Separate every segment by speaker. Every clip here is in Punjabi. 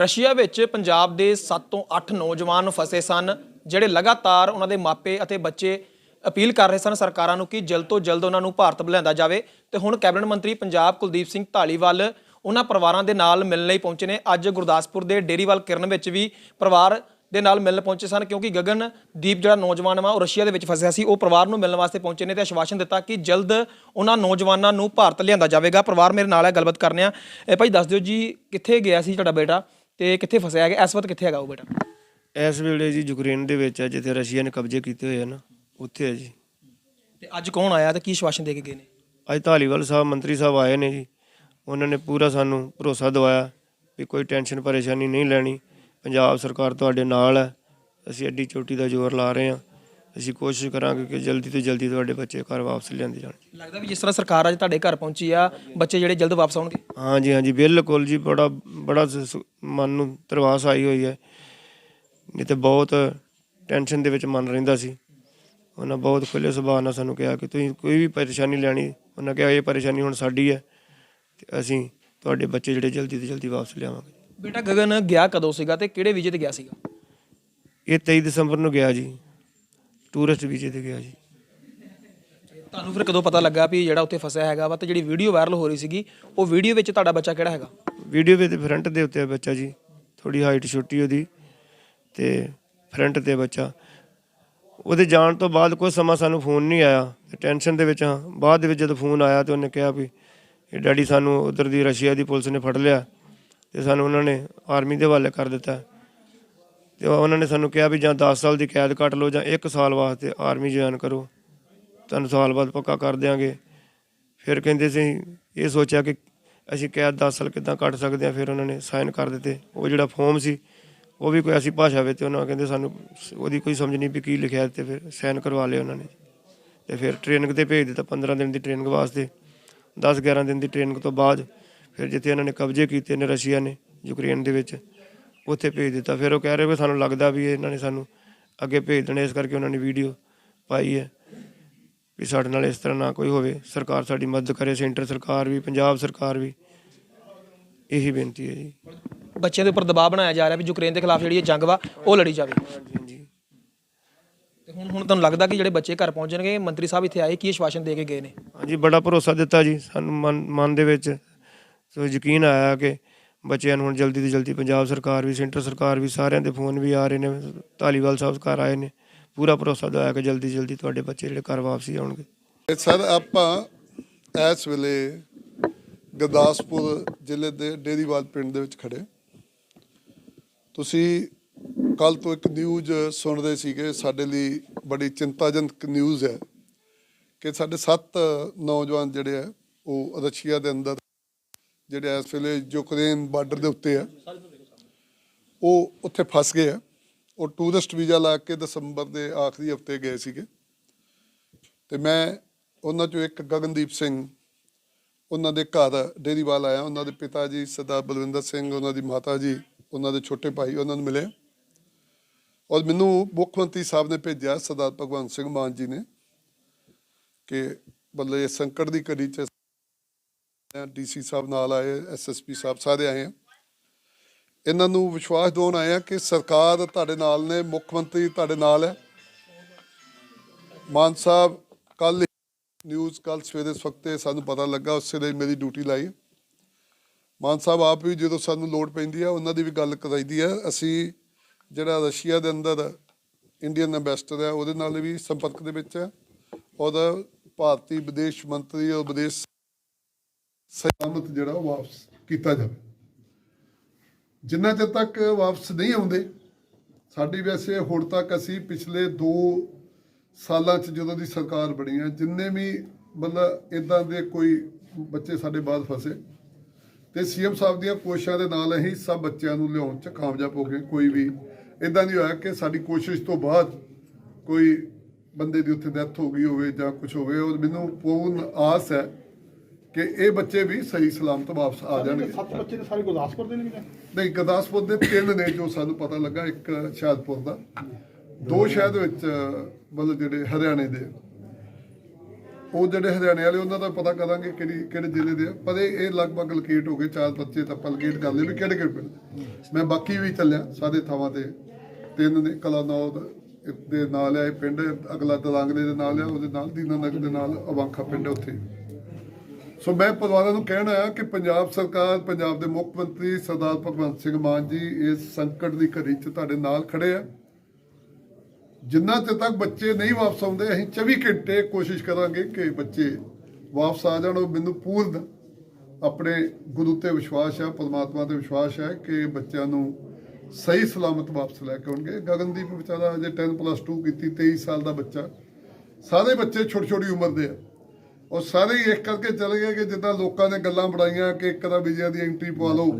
Speaker 1: ਰਸ਼ੀਆ ਵਿੱਚ ਪੰਜਾਬ ਦੇ 7 ਤੋਂ 8 ਨੌਜਵਾਨ ਫਸੇ ਸਨ, ਜਿਹੜੇ ਲਗਾਤਾਰ ਉਹਨਾਂ ਦੇ ਮਾਪੇ ਅਤੇ ਬੱਚੇ ਅਪੀਲ ਕਰ ਰਹੇ ਸਨ ਸਰਕਾਰਾਂ ਨੂੰ ਕਿ ਜਲਦ ਤੋਂ ਜਲਦ ਉਹਨਾਂ ਨੂੰ ਭਾਰਤ ਲਿਆਂਦਾ ਜਾਵੇ। ਤੇ ਹੁਣ ਕੈਬਨਿਟ ਮੰਤਰੀ ਪੰਜਾਬ ਕੁਲਦੀਪ ਸਿੰਘ ਢਾਲੀਵਾਲ ਉਹਨਾਂ ਪਰਿਵਾਰਾਂ ਦੇ ਨਾਲ ਮਿਲਣ ਲਈ ਪਹੁੰਚੇ ਨੇ। ਅੱਜ ਗੁਰਦਾਸਪੁਰ ਦੇ ਡੇਰੀਵਾਲ ਕਿਰਨ ਵਿੱਚ ਵੀ ਪਰਿਵਾਰ ਦੇ ਨਾਲ ਮਿਲਣ ਪਹੁੰਚੇ ਸਨ, ਕਿਉਂਕਿ ਗਗਨ ਦੀਪ ਜਿਹੜਾ ਨੌਜਵਾਨ ਵਾ, ਉਹ ਰਸ਼ੀਆ ਦੇ ਵਿੱਚ ਫਸਿਆ ਸੀ। ਉਹ ਪਰਿਵਾਰ ਨੂੰ ਮਿਲਣ ਵਾਸਤੇ ਪਹੁੰਚੇ ਨੇ ਤੇ ਆਸ਼ਵਾਸਨ ਦਿੱਤਾ ਕਿ ਜਲਦ ਉਹਨਾਂ ਨੌਜਵਾਨਾਂ ਨੂੰ ਭਾਰਤ ਲਿਆਂਦਾ ਜਾਵੇਗਾ। ਪਰਿਵਾਰ ਮੇਰੇ ਨਾਲ ਹੈ, ਗੱਲਬਾਤ ਕਰਨੇ ਆ। ਇਹ ਭਾਈ, ਦੱਸ ਦਿਓ ਜੀ, ਕਿੱਥੇ ਗਿਆ ਸੀ ਤੁਹਾਡਾ ਬੇਟਾ? ਤੇ ਕਿੱਥੇ ਫਸਿਆ ਹੈਗਾ? ਇਸ ਵਕਤ ਕਿੱਥੇ ਹੈਗਾ ਉਹ ਬੇਟਾ?
Speaker 2: ਇਸ ਵੇਲੇ ਜੀ ਯੂਕਰੇਨ ਦੇ ਵਿੱਚ ਹੈ ਜਿੱਥੇ ਰਸ਼ੀਆ ਨੇ ਕਬਜ਼ੇ ਕੀਤੇ ਹੋਏ ਆ ਨਾ ਉੱਥੇ ਹੈ ਜੀ।
Speaker 1: ਤੇ ਅੱਜ ਕੌਣ ਆਇਆ ਤੇ ਕੀ ਆਸ਼ਵਾਸਨ ਦੇ ਕੇ ਗਏ ਨੇ?
Speaker 2: ਅੱਜ ਧਾਲੀਵਾਲ ਸਾਹਿਬ ਮੰਤਰੀ ਸਾਹਿਬ ਆਏ ਨੇ ਜੀ। ਉਹਨਾਂ ਨੇ ਪੂਰਾ ਸਾਨੂੰ ਭਰੋਸਾ ਦਿਵਾਇਆ ਵੀ ਕੋਈ ਟੈਨਸ਼ਨ ਪਰੇਸ਼ਾਨੀ ਨਹੀਂ ਲੈਣੀ। ਪੰਜਾਬ ਸਰਕਾਰ ਤੁਹਾਡੇ ਨਾਲ ਹੈ ਅਸੀਂ ਐਡੀ ਚੋਟੀ ਦਾ ਜ਼ੋਰ ਲਾ ਰਹੇ ਹਾਂ। ਅਸੀਂ ਕੋਸ਼ਿਸ਼ ਕਰਾਂਗੇ ਕਿ ਜਲਦੀ ਤੋਂ ਜਲਦੀ ਤੁਹਾਡੇ ਬੱਚੇ ਘਰ ਵਾਪਸ ਲਿਆਂਦੇ ਜਾਣ।
Speaker 1: ਲੱਗਦਾ ਵੀ ਜਿਸ ਤਰ੍ਹਾਂ ਸਰਕਾਰ ਅੱਜ ਤੁਹਾਡੇ ਘਰ ਪਹੁੰਚੀ ਆ ਬੱਚੇ ਜਿਹੜੇ ਜਲਦ ਵਾਪਸ ਆਉਣਗੇ?
Speaker 2: ਹਾਂਜੀ ਹਾਂਜੀ ਬਿਲਕੁਲ ਜੀ ਬੜਾ ਬੜਾ ਸ- ਮਨ ਨੂੰ ਤਰਵਾਸ ਆਈ ਹੋਈ ਹੈ। ਨਹੀਂ ਤੇ ਬਹੁਤ ਟੈਨਸ਼ਨ ਦੇ ਵਿੱਚ ਮਨ ਰਹਿੰਦਾ ਸੀ। ਉਹਨਾਂ ਬਹੁਤ ਖੁੱਲੇ ਸੁਭਾਅ ਨਾਲ ਸਾਨੂੰ ਕਿਹਾ ਕਿ ਤੁਸੀਂ ਕੋਈ ਵੀ ਪਰੇਸ਼ਾਨੀ ਲੈਣੀ ਉਹਨਾਂ ਕਿਹਾ ਇਹ ਪਰੇਸ਼ਾਨੀ ਹੁਣ ਸਾਡੀ ਹੈ ਤੇ ਅਸੀਂ ਤੁਹਾਡੇ ਬੱਚੇ ਜਿਹੜੇ ਜਲਦੀ ਤੋਂ ਜਲਦੀ ਵਾਪਸ ਲਿਆਵਾਂਗੇ।
Speaker 1: ਬੇਟਾ ਗਗਨ ਗਿਆ ਕਦੋਂ ਸੀਗਾ ਤੇ ਕਿਹੜੇ ਵੀਜ਼ੇ ਤੇ ਗਿਆ ਸੀਗਾ?
Speaker 2: ਇਹ 23 ਦਸੰਬਰ ਨੂੰ ਗਿਆ ਜੀ। ਟੂਰਿਸਟ ਵੀਜ਼ੇ ਤੇ ਗਿਆ ਜੀ।
Speaker 1: ਤੁਹਾਨੂੰ ਫਿਰ ਕਦੋਂ ਪਤਾ ਲੱਗਾ ਵੀ ਜਿਹੜਾ ਉੱਥੇ ਫਸਿਆ ਹੈਗਾ ਵਾ ਤੇ ਜਿਹੜੀ ਵੀਡੀਓ ਵਾਇਰਲ ਹੋ ਰਹੀ ਸੀਗੀ ਉਹ ਵੀਡੀਓ ਵਿੱਚ ਤੁਹਾਡਾ ਬੱਚਾ ਕਿਹੜਾ ਹੈਗਾ?
Speaker 2: ਵੀਡੀਓ ਵਿੱਚ ਫਰੰਟ ਦੇ ਉੱਤੇ ਹੈ ਬੱਚਾ ਜੀ। ਥੋੜੀ ਹਾਈਟ ਛੋਟੀ ਉਹਦੀ ਤੇ ਫਰੰਟ ਤੇ ਬੱਚਾ। ਉਹਦੇ ਜਾਣ ਤੋਂ ਬਾਅਦ ਕੁਝ ਸਮਾਂ ਸਾਨੂੰ ਫੋਨ ਨਹੀਂ ਆਇਆ। ਤੇ ਟੈਨਸ਼ਨ ਦੇ ਵਿੱਚ ਹਾਂ ਬਾਅਦ ਦੇ ਵਿੱਚ ਜਦੋਂ ਫੋਨ ਆਇਆ ਤੇ ਉਹਨੇ ਕਿਹਾ ਵੀ ਇਹ ਡੈਡੀ ਸਾਨੂੰ ਉਧਰ ਦੀ ਰਸ਼ੀਆ ਦੀ ਪੁਲਿਸ ਨੇ ਫੜ ਲਿਆ ਤੇ ਸਾਨੂੰ ਉਹਨਾਂ ਨੇ ਆਰਮੀ ਦੇ ਹਵਾਲੇ ਕਰ ਦਿੱਤਾ। ਤੇ ਉਹਨਾਂ ਨੇ ਸਾਨੂੰ ਕਿਹਾ ਵੀ ਜਾਂ 10 ਸਾਲ ਦੀ ਕੈਦ ਕੱਟ ਲਓ ਜਾਂ 1 ਸਾਲ ਵਾਸਤੇ ਆਰਮੀ ਜੁਆਇਨ ਕਰੋ। ਤੁਹਾਨੂੰ ਸਾਲ ਬਾਅਦ ਪੱਕਾ ਕਰ ਦਿਆਂਗੇ। ਫਿਰ ਕਹਿੰਦੇ ਸੀ, ਇਹ ਸੋਚਿਆ ਕਿ ਅਸੀਂ ਕੈਦ 10 ਸਾਲ ਕਿੱਦਾਂ ਕੱਟ ਸਕਦੇ ਹਾਂ, ਫਿਰ ਉਹਨਾਂ ਨੇ ਸਾਈਨ ਕਰ ਦਿੱਤੇ। ਉਹ ਜਿਹੜਾ ਫਾਰਮ ਸੀ, ਉਹ ਵੀ ਕੋਈ ਐਸੀ ਭਾਸ਼ਾ ਵਿੱਚ ਉਹਨਾਂ ਕਹਿੰਦੇ ਸਾਨੂੰ ਉਹਦੀ ਕੋਈ ਸਮਝ ਨਹੀਂ ਵੀ ਕੀ ਲਿਖਿਆ ਤੇ ਫਿਰ ਸਾਈਨ ਕਰਵਾ ਲਏ ਉਹਨਾਂ ਨੇ। ਤੇ ਫਿਰ ਟ੍ਰੇਨਿੰਗ ਤੇ ਭੇਜ ਦਿੱਤਾ 15 ਦਿਨ ਦੀ ਟ੍ਰੇਨਿੰਗ ਵਾਸਤੇ। 10 11 ਦਿਨ ਦੀ ਟ੍ਰੇਨਿੰਗ ਤੋਂ ਬਾਅਦ ਫਿਰ ਜਿੱਥੇ ਉਹਨਾਂ ਨੇ ਕਬਜ਼ੇ ਕੀਤੇ ਨੇ ਰਸ਼ੀਆ ਨੇ ਯੂਕਰੇਨ ਦੇ ਵਿੱਚ ਉੱਥੇ ਭੇਜ ਦਿੱਤਾ। ਫਿਰ ਉਹ ਕਹਿ ਰਹੇ ਵੀ ਸਾਨੂੰ ਲੱਗਦਾ ਵੀ ਇਹਨਾਂ ਨੇ ਸਾਨੂੰ ਅੱਗੇ ਭੇਜ ਦੇਣਾ ਇਸ ਕਰਕੇ ਉਹਨਾਂ ਨੇ ਵੀਡੀਓ ਪਾਈ ਹੈ ਵੀ ਸਾਡੇ ਨਾਲ ਇਸ ਤਰ੍ਹਾਂ ਨਾ ਕੋਈ ਹੋਵੇ। ਸਰਕਾਰ ਸਾਡੀ ਮਦਦ ਕਰੇ ਸੈਂਟਰ ਸਰਕਾਰ ਵੀ ਪੰਜਾਬ ਸਰਕਾਰ ਵੀ। ਇਹੀ ਬੇਨਤੀ ਹੈ ਜੀ।
Speaker 1: ਬੱਚਿਆਂ ਦੇ ਉੱਪਰ ਦਬਾਅ ਬਣਾਇਆ ਜਾ ਰਿਹਾ ਵੀ ਯੂਕਰੇਨ ਦੇ ਖਿਲਾਫ ਜਿਹੜੀ ਇਹ ਜੰਗ ਵਾ ਉਹ ਲੜੀ ਜਾਵੇ। ਤੇ ਹੁਣ ਹੁਣ ਤੁਹਾਨੂੰ ਲੱਗਦਾ ਕਿ ਜਿਹੜੇ ਬੱਚੇ ਘਰ ਪਹੁੰਚਣਗੇ ਮੰਤਰੀ ਸਾਹਿਬ ਇੱਥੇ ਆਏ ਕੀ ਆਸ਼ਵਾਸਨ ਦੇ ਕੇ ਗਏ ਨੇ?
Speaker 2: ਹਾਂਜੀ ਬੜਾ ਭਰੋਸਾ ਦਿੱਤਾ ਜੀ। ਸਾਨੂੰ ਮਨ ਮਨ ਦੇ ਵਿੱਚ ਸੋ ਯਕੀਨ ਆਇਆ ਕਿ ਬੱਚਿਆਂ ਨੂੰ ਹੁਣ ਜਲਦੀ ਤੋਂ ਜਲਦੀ ਪੰਜਾਬ ਸਰਕਾਰ ਵੀ, ਸੈਂਟਰ ਸਰਕਾਰ ਵੀ, ਸਾਰਿਆਂ ਦੇ ਫੋਨ ਵੀ ਆ ਰਹੇ ਨੇ, ਧਾਲੀਵਾਲ ਸਾਹਿਬ ਘਰ ਆਏ ਨੇ। ਪੂਰਾ ਭਰੋਸਾ ਦਿਵਾਇਆ ਕਿ ਜਲਦੀ ਜਲਦੀ ਤੁਹਾਡੇ ਬੱਚੇ ਜਿਹੜੇ ਘਰ ਵਾਪਸੀ ਆਉਣਗੇ।
Speaker 3: ਸਰ, ਆਪਾਂ ਇਸ ਵੇਲੇ ਗੁਰਦਾਸਪੁਰ ਜ਼ਿਲ੍ਹੇ ਦੇ ਡੇਰੀਵਾਲ ਪਿੰਡ ਦੇ ਵਿੱਚ ਖੜੇ ਤੁਸੀਂ ਕੱਲ ਤੋਂ ਇੱਕ ਨਿਊਜ਼ ਸੁਣਦੇ ਸੀਗੇ, ਸਾਡੇ ਲਈ ਬੜੀ ਚਿੰਤਾਜਨਕ ਨਿਊਜ਼ ਹੈ ਕਿ ਸਾਡੇ ਸੱਤ ਨੌਜਵਾਨ ਜਿਹੜੇ ਆ, ਉਹ ਰਸ਼ੀਆ ਦੇ ਅੰਦਰ ਜਿਹੜੇ ਇਸ ਵੇਲੇ ਯੂਕਰੇਨ ਬਾਰਡਰ ਦੇ ਉੱਤੇ ਆ, ਉਹ ਉੱਥੇ ਫਸ ਗਏ ਆ। ਉਹ ਟੂਰਿਸਟ ਵੀਜ਼ਾ ਲਾ ਕੇ ਦਸੰਬਰ ਦੇ ਆਖਰੀ ਹਫ਼ਤੇ ਗਏ ਸੀਗੇ। ਤੇ ਮੈਂ ਉਹਨਾਂ ਚੋਂ ਇੱਕ ਗਗਨਦੀਪ ਸਿੰਘ, ਉਹਨਾਂ ਦੇ ਘਰ ਡੇਰੀਵਾਲ ਆਇਆ। ਉਹਨਾਂ ਦੇ ਪਿਤਾ ਜੀ ਸਰਦਾਰ ਬਲਵਿੰਦਰ ਸਿੰਘ, ਉਹਨਾਂ ਦੀ ਮਾਤਾ ਜੀ, ਉਹਨਾਂ ਦੇ ਛੋਟੇ ਭਾਈ, ਉਹਨਾਂ ਨੂੰ ਮਿਲੇ ਔਰ ਮੈਨੂੰ ਮੁੱਖ ਮੰਤਰੀ ਸਾਹਿਬ ਨੇ ਭੇਜਿਆ, ਸਰਦਾਰ ਭਗਵੰਤ ਸਿੰਘ ਮਾਨ ਜੀ ਨੇ, ਕਿ ਬੱਲੇ ਇਸ ਸੰਕਟ ਦੀ ਘੜੀ ਚ ਡੀਸੀ ਸਾਹਿਬ ਨਾਲ ਆਏ ਐਸਐਸਪੀ ਸਾਹਿਬ ਸਾਰੇ ਆਏ ਆ ਇਹਨਾਂ ਨੂੰ ਵਿਸ਼ਵਾਸ ਦਿਵਾਉਣ ਆਏ ਆ ਕਿ ਸਰਕਾਰ ਤੁਹਾਡੇ ਨਾਲ ਨੇ, ਮੁੱਖ ਮੰਤਰੀ ਤੁਹਾਡੇ ਨਾਲ ਹੈ। ਮਾਨ ਸਾਹਿਬ ਕੱਲ ਨਿਊਜ਼ ਕੱਲ ਸਵੇਰੇ ਇਸ ਸਾਨੂੰ ਪਤਾ ਲੱਗਾ, ਉਸੇ ਲਈ ਮੇਰੀ ਡਿਊਟੀ ਲਾਈ ਮਾਨ ਸਾਹਿਬ, ਆਪ ਵੀ ਜਦੋਂ ਸਾਨੂੰ ਲੋੜ ਪੈਂਦੀ ਆ ਉਹਨਾਂ ਦੀ ਵੀ ਗੱਲ ਕਰਾਈਦੀ ਆ ਅਸੀਂ ਜਿਹੜਾ ਰਸ਼ੀਆ ਦੇ ਅੰਦਰ ਇੰਡੀਅਨ ਐਮਬੈਸਡਰ ਹੈ, ਉਹਦੇ ਨਾਲ ਵੀ ਸੰਪਰਕ ਦੇ ਵਿੱਚ ਹੈ। ਔਰ ਭਾਰਤੀ ਵਿਦੇਸ਼ ਮੰਤਰੀ ਔਰ ਵਿਦੇਸ਼ ਸਲਾਮਤ ਜਿਹੜਾ ਉਹ ਵਾਪਸ ਕੀਤਾ ਜਾਵੇ। ਜਿੰਨਾ ਚਿਰ ਤੱਕ ਵਾਪਸ ਨਹੀਂ ਆਉਂਦੇ, ਸਾਡੀ ਵੈਸੇ ਹੁਣ ਤੱਕ ਅਸੀਂ ਪਿਛਲੇ 2 ਸਾਲਾਂ 'ਚ ਜਦੋਂ ਦੀ ਸਰਕਾਰ ਬਣੀ ਹੈ, ਜਿੰਨੇ ਵੀ ਮਤਲਬ ਇਦਾਂ ਦੇ ਕੋਈ ਬੱਚੇ ਸਾਡੇ ਬਾਅਦ ਫਸੇ ਤੇ ਸੀਐਮ ਸਾਹਿਬ ਦੀਆਂ ਕੋਸ਼ਿਸ਼ਾਂ ਦੇ ਨਾਲ ਅਸੀਂ ਸਭ ਬੱਚਿਆਂ ਨੂੰ ਲਿਆਉਣ 'ਚ ਕਾਮਯਾਬ ਹੋ ਗਏ, ਕੋਈ ਵੀ ਇਦਾਂ ਨਹੀਂ ਹੋਇਆ ਕਿ ਸਾਡੀ ਕੋਸ਼ਿਸ਼ ਤੋਂ ਬਾਅਦ ਕੋਈ ਬੰਦੇ ਦੀ ਉੱਥੇ ਡੈਥ ਹੋ ਗਈ ਹੋਵੇ ਜਾਂ ਕੁਝ ਹੋਵੇ, ਔਰ ਮੈਨੂੰ ਪੂਰਨ ਆਸ ਹੈ ਕਿ ਇਹ ਬੱਚੇ ਵੀ ਸਹੀ ਸਲਾਮਤ ਵਾਪਸ ਆ ਜਾਣਗੇ।
Speaker 4: ਸੱਤ ਬੱਚੇ ਤੇ ਸਾਰੇ ਗੁਰਦਾਸਪੁਰ ਦੇ ਨੇ ਨੇ?
Speaker 3: ਨਹੀਂ ਗੁਰਦਾਸਪੁਰ ਦੇ ਤਿੰਨ ਨੇ ਜੋ ਸਾਨੂੰ ਪਤਾ ਲੱਗਾ ਇੱਕ ਹੁਸ਼ਿਆਰਪੁਰ ਦਾ। ਦੋ ਸ਼ਾਇਦ ਵਿੱਚ ਮਤਲਬ ਜਿਹੜੇ ਹਰਿਆਣੇ ਦੇ। ਉਹ ਜਿਹੜੇ ਹਰਿਆਣੇ ਵਾਲੇ ਉਹਨਾਂ ਦਾ ਪਤਾ ਕਰਾਂਗੇ ਕਿਹੜੀ ਕਿਹੜੇ ਜ਼ਿਲ੍ਹੇ ਦੇ ਆ। ਪਰ ਇਹ ਲਗਭਗ ਲੋਕੇਟ ਹੋ ਗਏ ਚਾਰ ਬੱਚੇ ਤਾਂ ਆਪਾਂ ਲੋਕੇਟ ਕਰ ਲਏ ਵੀ ਕਿਹੜੇ ਕਿਹੜੇ ਪਿੰਡ। ਮੈਂ ਬਾਕੀ ਵੀ ਚੱਲਿਆ ਸਾਰੇ ਥਾਵਾਂ ਤੇ। ਤਿੰਨ ਨੇ ਕਲਾਨੌਰ ਦੇ ਨਾਲ ਆ ਇਹ ਪਿੰਡ ਅਗਲਾ ਦਲਾਂਗਲੇ ਦੇ ਨਾਲ ਆ ਉਹਦੇ ਨਾਲ ਦੀਨਾਨਗਰ ਦੇ ਨਾਲ ਅਵਾਂਖਾ ਪਿੰਡ ਉੱਥੇ। ਸੋ ਮੈਂ ਪਰਿਵਾਰਾਂ ਨੂੰ ਕਹਿਣਾ ਆ ਕਿ ਪੰਜਾਬ ਸਰਕਾਰ, ਪੰਜਾਬ ਦੇ ਮੁੱਖ ਮੰਤਰੀ ਸਰਦਾਰ ਭਗਵੰਤ ਸਿੰਘ ਮਾਨ ਜੀ ਇਸ ਸੰਕਟ ਦੀ ਘੜੀ 'ਚ ਤੁਹਾਡੇ ਨਾਲ ਖੜੇ ਆ। ਜਿੰਨਾ ਚਿਰ ਤੱਕ ਬੱਚੇ ਨਹੀਂ ਵਾਪਸ ਆਉਂਦੇ, ਅਸੀਂ 24 ਘੰਟੇ ਕੋਸ਼ਿਸ਼ ਕਰਾਂਗੇ ਕਿ ਬੱਚੇ ਵਾਪਸ ਆ ਜਾਣ। ਉਹ ਮੈਨੂੰ ਪੂਰਨ ਆਪਣੇ ਗੁਰੂ ਤੇ ਵਿਸ਼ਵਾਸ ਹੈ, ਪਰਮਾਤਮਾ ਤੇ ਵਿਸ਼ਵਾਸ ਹੈ ਕਿ ਬੱਚਿਆਂ ਨੂੰ ਸਹੀ ਸਲਾਮਤ ਵਾਪਸ ਲੈ ਕੇ ਆਉਣਗੇ। ਗਗਨਦੀਪ ਵਿਚਾਰਾ ਅਜੇ 10 ਪਲੱਸ 2 ਕੀਤੀ 23 ਸਾਲ ਦਾ ਬੱਚਾ। ਸਾਰੇ ਬੱਚੇ ਛੋਟੀ ਛੋਟੀ ਉਮਰ ਦੇ ਆ। ਉਹ ਸਾਰੇ ਹੀ ਇੱਕ ਕਰਕੇ ਚਲੇ ਗਏ ਕਿ ਜਿੱਦਾਂ ਲੋਕਾਂ ਨੇ ਗੱਲਾਂ ਬਣਾਈਆਂ ਕਿ ਇੱਕ ਤਾਂ ਵੀਜ਼ਾ ਦੀ ਐਂਟਰੀ ਪਵਾ ਲਓ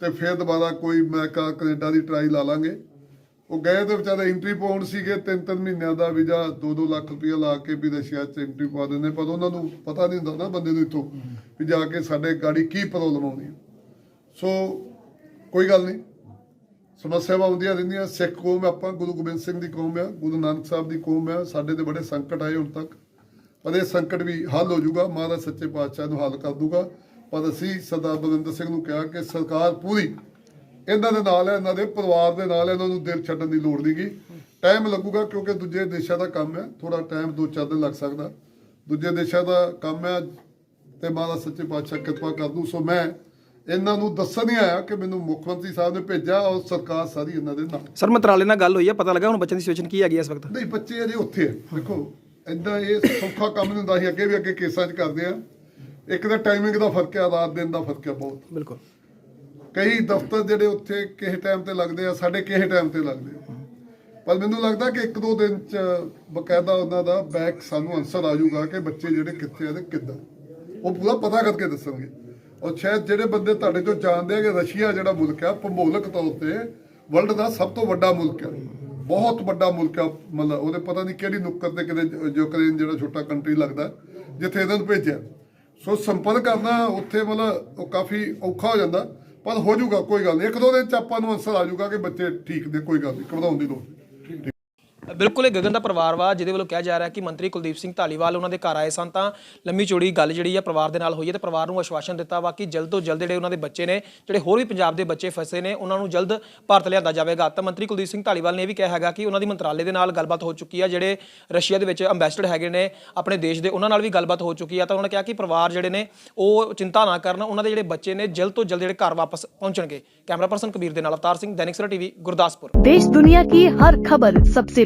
Speaker 3: ਤੇ ਫਿਰ ਦੁਬਾਰਾ ਕੋਈ ਅਮਰੀਕਾ ਕੈਨੇਡਾ ਦੀ ਟਰਾਈ ਲਾ ਲਾਂਗੇ। ਉਹ ਗਏ ਤੇ ਵਿਚਾਰੇ ਐਂਟਰੀ ਪਾਉਣ ਸੀਗੇ ਤਿੰਨ ਤਿੰਨ ਮਹੀਨਿਆਂ ਦਾ ਵੀਜ਼ਾ 2-2 ਲੱਖ ਰੁਪਇਆ ਲਾ ਕੇ ਵੀ ਰਸ਼ੀਆ 'ਚ ਐਂਟਰੀ ਪਾ ਦਿੰਦੇ, ਪਰ ਉਹਨਾਂ ਨੂੰ ਪਤਾ ਨਹੀਂ ਹੁੰਦਾ ਨਾ ਬੰਦੇ ਨੂੰ ਇੱਥੋਂ ਵੀ ਜਾ ਕੇ ਸਾਡੇ ਗਾੜੀ ਕੀ ਪ੍ਰੋਬਲਮ ਆਉਂਦੀ ਸੋ ਕੋਈ ਗੱਲ ਨਹੀਂ, ਸਮੱਸਿਆਵਾਂ ਆਉਂਦੀਆਂ ਰਹਿੰਦੀਆਂ। ਸਿੱਖ ਕੌਮ ਆਪਾਂ, ਗੁਰੂ ਗੋਬਿੰਦ ਸਿੰਘ ਦੀ ਕੌਮ ਹੈ, ਗੁਰੂ ਨਾਨਕ ਸਾਹਿਬ ਦੀ ਕੌਮ ਹੈ, ਸਾਡੇ ਤੇ ਬੜੇ ਸੰਕਟ ਆਏ ਹੁਣ ਤੱਕ। ਪਰ ਇਹ ਸੰਕਟ ਵੀ ਹੱਲ ਹੋ ਜਾਊਗਾ ਮਹਾਰਾਜ ਸੱਚੇ ਪਾਤਸ਼ਾਹ ਨੂੰ ਹੱਲ ਕਰ ਦੂਗਾ ਪਰ ਅਸੀਂ ਸਰਦਾਰ ਬਲਵਿੰਦਰ ਸਿੰਘ ਨੂੰ ਕਿਹਾ ਕਿ ਸਰਕਾਰ ਪੂਰੀ ਇਹਨਾਂ ਦੇ ਨਾਲ ਹੈ ਇਹਨਾਂ ਦੇ ਪਰਿਵਾਰ ਦੇ ਨਾਲ ਹੈ ਇਹਨਾਂ ਨੂੰ ਦਿਲ ਛੱਡਣ ਦੀ ਲੋੜ ਨਹੀਂਗੀ। ਟਾਈਮ ਲੱਗੂਗਾ ਕਿਉਂਕਿ ਦੂਜੇ ਦੇਸ਼ਾਂ ਦਾ ਕੰਮ ਹੈ ਥੋੜਾ ਟਾਈਮ ਦੋ ਚਾਰ ਦਿਨ ਲੱਗ ਸਕਦਾ। ਦੂਜੇ ਦੇਸ਼ਾਂ ਦਾ ਕੰਮ ਹੈ ਤੇ ਮਹਾਰਾਜ ਸੱਚੇ ਪਾਤਸ਼ਾਹ ਕਿਰਪਾ ਕਰ ਦੂ ਸੋ ਮੈਂ ਇਹਨਾਂ ਨੂੰ ਦੱਸਣ ਨਹੀਂ ਆਇਆ ਕਿ ਮੈਨੂੰ ਮੁੱਖ ਮੰਤਰੀ ਸਾਹਿਬ ਨੇ ਭੇਜਿਆ ਔਰ ਸਰਕਾਰ ਸਾਰੀ ਇਹਨਾਂ ਦੇ ਨਾਲ।
Speaker 1: ਸਰ ਮੰਤਰਾਲੇ ਨਾਲ ਗੱਲ ਹੋਈ ਹੈ ਪਤਾ ਲੱਗਾ ਹੁਣ ਬੱਚਿਆਂ ਦੀ ਸਿਚੁਏਸ਼ਨ ਕੀ ਹੈਗੀ ਇਸ ਵਕਤ?
Speaker 3: ਨਹੀਂ ਬੱਚੇ ਅਜੇ ਉੱਥੇ ਆ। ਦੇਖੋ ਇਦਾਂ ਇਹ ਸੌਖਾ ਕੰਮ ਨਹੀਂ ਹੁੰਦਾ ਸੀ ਅੱਗੇ ਵੀ ਅੱਗੇ ਕੇਸਾਂ 'ਚ ਕਰਦੇ ਆ ਇੱਕ ਤਾਂ ਟਾਈਮਿੰਗ ਦਾ ਫ਼ਰਕ ਆ ਰਾਤ ਦਿਨ ਦਾ ਫ਼ਰਕ ਆ ਬਹੁਤ।
Speaker 1: ਬਿਲਕੁਲ।
Speaker 3: ਕਈ ਦਫ਼ਤਰ ਜਿਹੜੇ ਉੱਥੇ ਕਿਸੇ ਟਾਈਮ ਤੇ ਲੱਗਦੇ ਆ ਸਾਡੇ ਕਿਸੇ ਟਾਈਮ ਤੇ ਲੱਗਦੇ ਆ। ਪਰ ਮੈਨੂੰ ਲੱਗਦਾ ਕਿ ਇੱਕ ਦੋ ਦਿਨ 'ਚ ਬਕਾਇਦਾ ਉਹਨਾਂ ਦਾ ਬੈਕ ਸਾਨੂੰ ਆਨਸਰ ਆ ਜਾਊਗਾ ਕਿ ਬੱਚੇ ਜਿਹੜੇ ਕਿੱਥੇ ਆ ਤੇ ਕਿੱਦਾਂ। ਉਹ ਪੂਰਾ ਪਤਾ ਕਰਕੇ ਦੱਸਣਗੇ। ਔਰ ਸ਼ਾਇਦ ਜਿਹੜੇ ਬੰਦੇ ਤੁਹਾਡੇ ਤੋਂ ਜਾਣਦੇ ਆ ਕਿ ਰਸ਼ੀਆ ਜਿਹੜਾ ਮੁਲਕ ਆ ਭੂਗੋਲਿਕ ਤੌਰ ਤੇ ਵਰਲਡ ਦਾ ਸਭ ਤੋਂ ਵੱਡਾ ਮੁਲਕ ਆ। ਬਹੁਤ ਵੱਡਾ ਮੁਲਕ ਆ, ਮਤਲਬ ਉਹਦੇ ਪਤਾ ਨਹੀਂ ਕਿਹੜੀ ਨੁੱਕਰ ਤੇ ਕਿਤੇ ਯੂਕਰੇਨ ਜਿਹੜਾ ਛੋਟਾ ਕੰਟਰੀ ਲੱਗਦਾ, ਜਿੱਥੇ ਇਹਨਾਂ ਨੂੰ ਭੇਜਿਆ। ਸੋ ਸੰਪਰਕ ਕਰਨਾ ਉੱਥੇ ਮਤਲਬ ਉਹ ਕਾਫੀ ਔਖਾ ਹੋ ਜਾਂਦਾ, ਪਰ ਹੋ ਜਾਊਗਾ, ਕੋਈ ਗੱਲ ਨਹੀਂ। ਇੱਕ ਦੋ ਦਿਨ ਚ ਆਪਾਂ ਨੂੰ ਆਨਸਰ ਆ ਜਾਊਗਾ ਕਿ ਬੱਚੇ ਠੀਕ ਨੇ, ਕੋਈ ਗੱਲ ਨਹੀਂ, ਘਬਰਾਉਣ ਦੀ ਲੋੜ
Speaker 1: ਬਿਲਕੁਲ, ਇਹ ਗਗਨ ਦਾ ਪਰਿਵਾਰ ਵਾ, ਜਿਹਦੇ ਵੱਲੋਂ ਕਿਹਾ ਜਾ ਰਿਹਾ ਕਿ ਮੰਤਰੀ ਕੁਲਦੀਪ ਸਿੰਘ ਢਾਲੀਵਾਲ ਉਹਨਾਂ ਦੇ ਘਰ ਆਏ ਸਨ, ਤਾਂ ਲੰਮੀ ਚੋੜੀ ਗੱਲ ਜਿਹੜੀ ਆ ਪਰਿਵਾਰ ਦੇ ਨਾਲ ਹੋਈ ਹੈ ਤੇ ਪਰਿਵਾਰ ਨੂੰ ਆਸ਼ਵਾਸਨ ਦਿੱਤਾ ਵਾ ਕਿ ਜਲਦ ਤੋਂ ਜਲਦ ਜਿਹੜੇ ਉਹਨਾਂ ਦੇ ਬੱਚੇ ਨੇ, ਜਿਹੜੇ ਹੋਰ ਵੀ ਪੰਜਾਬ ਦੇ ਬੱਚੇ ਫਸੇ ਨੇ, ਉਹਨਾਂ ਨੂੰ ਜਲਦ ਭਾਰਤ ਲਿਆਂਦਾ ਜਾਵੇਗਾ। ਤਾਂ ਮੰਤਰੀ ਕੁਲਦੀਪ ਸਿੰਘ ਢਾਲੀਵਾਲ ਨੇ ਵੀ ਕਿਹਾ ਹੈਗਾ ਕਿ ਉਹਨਾਂ ਦੀ ਮੰਤਰਾਲੇ ਦੇ ਨਾਲ ਗੱਲਬਾਤ ਹੋ ਚੁੱਕੀ ਆ, ਜਿਹੜੇ ਰਸ਼ੀਆ ਦੇ ਵਿੱਚ ਐਮਬੈਸਡਰ ਹੈਗੇ ਨੇ, ਆਪਣੇ ਦੇਸ਼ ਦੇ, ਉਹਨਾਂ ਨਾਲ ਵੀ ਗੱਲਬਾਤ ਹੋ ਚੁੱਕੀ ਆ, ਤਾਂ ਉਹਨਾਂ ਨੇ ਕਿਹਾ ਕਿ ਪਰਿਵਾਰ ਜਿਹੜੇ ਨੇ, ਉਹ ਚਿੰਤਾ ਨਾ ਕਰਨ, ਉਹਨਾਂ ਦੇ ਜਿਹੜੇ ਬੱਚੇ ਨੇ, ਜਲਦ ਤੋਂ ਜਲਦ ਜਿਹੜੇ ਘਰ ਵਾਪਸ ਪਹੁੰਚਣਗੇ। ਕੈਮਰਾ ਪਰਸਨ ਕਬੀਰ ਦੇ ਨਾਲ ਅਵਤਾਰ ਸਿੰਘ, ਦੈਨਿਕ ਸਰ ਟੀਵੀ, ਗੁਰਦਾਸਪੁਰ।
Speaker 5: ਦੇਸ਼ ਦੁਨੀਆ ਕੀ ਹਰ ਖਬਰ ਸਭ